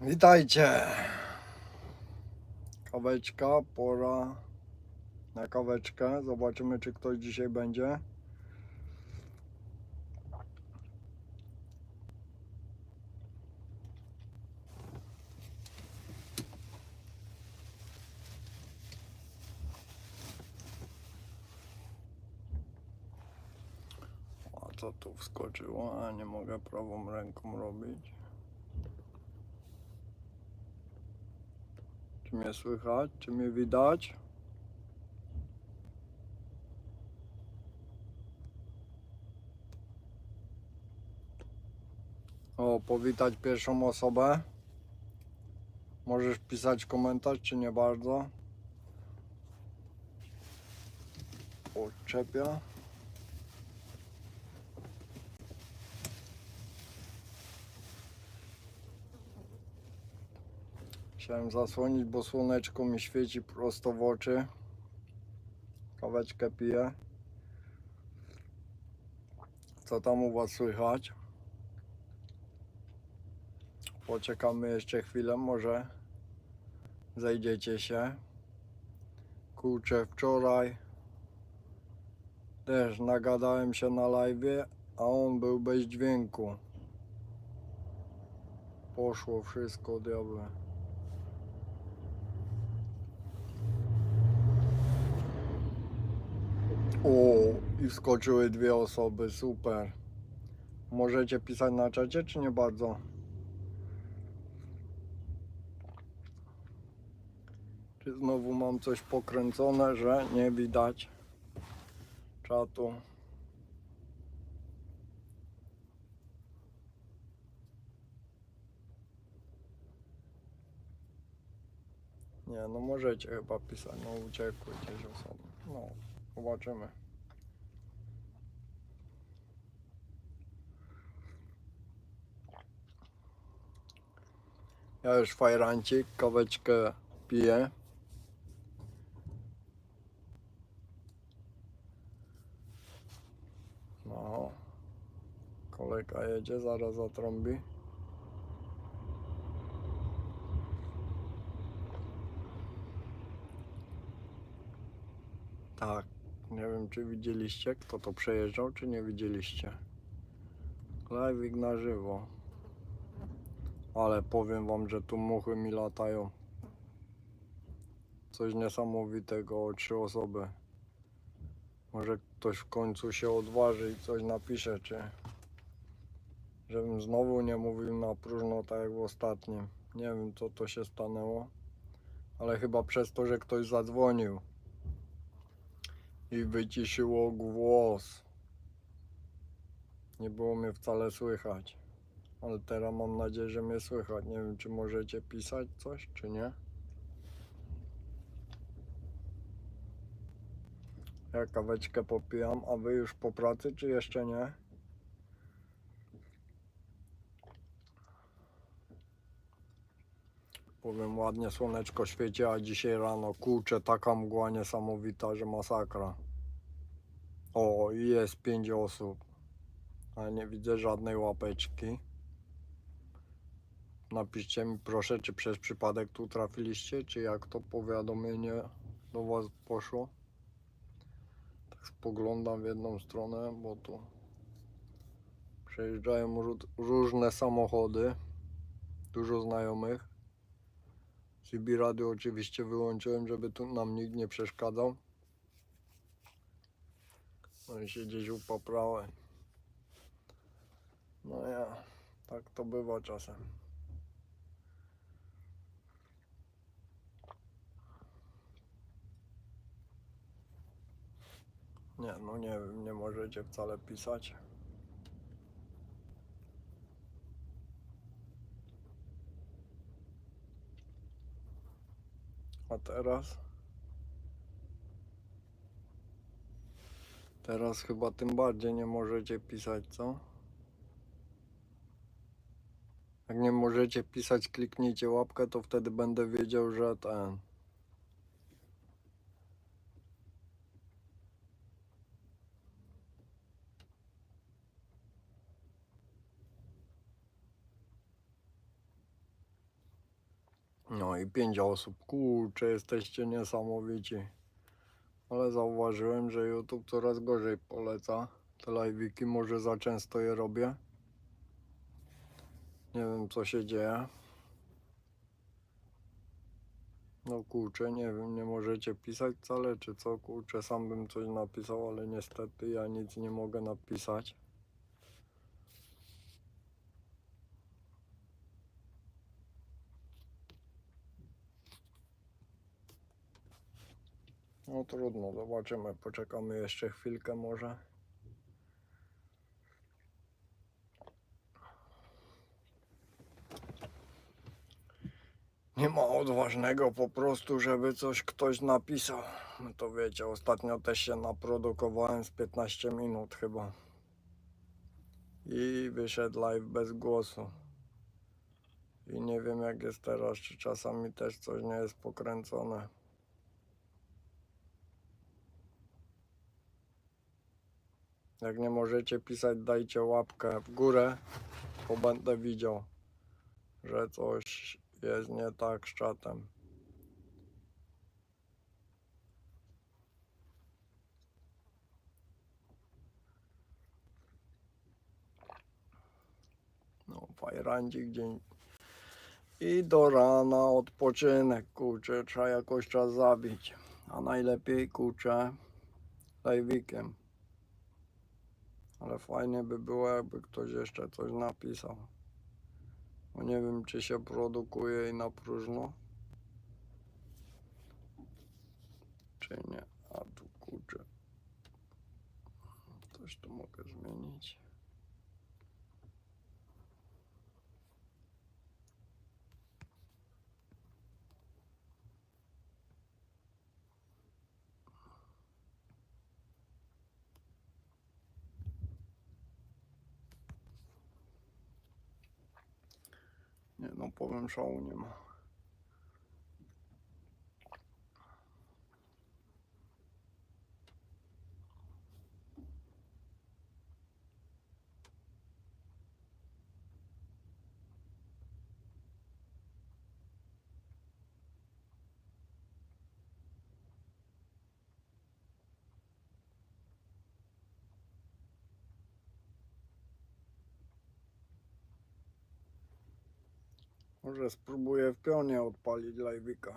Witajcie. Kaweczka, pora na kaweczkę. Zobaczymy, czy ktoś dzisiaj będzie. A co tu wskoczyło? A nie mogę prawą ręką robić. Czy mnie słychać? Czy mnie widać? O, powitać pierwszą osobę. Możesz pisać komentarz, czy nie bardzo. Odczepia. Chciałem zasłonić, bo słoneczko mi świeci prosto w oczy. Kaweczkę piję. Co tam u Was słychać? Poczekamy jeszcze chwilę, może zejdziecie się. Kurczę, wczoraj też nagadałem się na live, a on był bez dźwięku. Poszło wszystko, diable. O, i wskoczyły dwie osoby, super. Możecie pisać na czacie, czy nie bardzo? Czy znowu mam coś pokręcone, że nie widać czatu? Nie, no możecie chyba pisać, no uciekły gdzieś osoby. No, zobaczymy. Ja już fajrancik, kaweczkę piję. No, kolega jedzie, zaraz zatrąbi. Tak, nie wiem czy widzieliście, kto to przejeżdżał, czy nie widzieliście. Live na żywo. Ale powiem wam, że tu muchy mi latają. Coś niesamowitego trzy osoby. Może ktoś w końcu się odważy i coś napisze, czy żebym znowu nie mówił na próżno tak jak w ostatnim. Nie wiem co to się stanęło, ale chyba przez to, że ktoś zadzwonił i wyciszyło głos. Nie było mnie wcale słychać. Ale teraz mam nadzieję, że mnie słychać. Nie wiem, czy możecie pisać coś, czy nie. Ja kaweczkę popijam, a wy już po pracy, czy jeszcze nie? Powiem ładnie, słoneczko świeci, a dzisiaj rano kurczę, taka mgła niesamowita, że masakra. O, i jest pięć osób, ale nie widzę żadnej łapeczki. Napiszcie mi proszę, czy przez przypadek tu trafiliście, czy jak to powiadomienie do Was poszło. Tak spoglądam w jedną stronę, bo tu przejeżdżają ró- różne samochody, dużo znajomych. CB oczywiście wyłączyłem, żeby tu nam nikt nie przeszkadzał. No i się gdzieś upaprałem. No ja, tak to bywa czasem. Nie, no nie wiem, nie możecie wcale pisać. A teraz? Teraz chyba tym bardziej nie możecie pisać, co? Jak nie możecie pisać, kliknijcie łapkę, to wtedy będę wiedział, że ten. No i pięć osób. Kurczę, jesteście niesamowici. Ale zauważyłem, że YouTube coraz gorzej poleca. Te live'iki może za często je robię. Nie wiem co się dzieje. No kurczę, nie wiem, nie możecie pisać wcale, czy co, kurczę, sam bym coś napisał, ale niestety ja nic nie mogę napisać. No trudno, zobaczymy, poczekamy jeszcze chwilkę może. Nie ma odważnego po prostu, żeby coś ktoś napisał. No to wiecie, ostatnio też się naprodukowałem z 15 minut chyba. I wyszedł live bez głosu. I nie wiem jak jest teraz, czy czasami też coś nie jest pokręcone. Jak nie możecie pisać, dajcie łapkę w górę, bo będę widział, że coś jest nie tak z czatem. No, fajrandzik dzień. I do rana odpoczynek, kurczę, trzeba jakoś czas zabić. A najlepiej, kurczę, live'ikiem. Ale fajnie by było, jakby ktoś jeszcze coś napisał. Bo nie wiem, czy się produkuje i na próżno. Czy nie. A tu kurczę. Coś tu mogę zmienić. Nie no, powiem szału nie ma. Może spróbuję w pionie odpalić live'ika.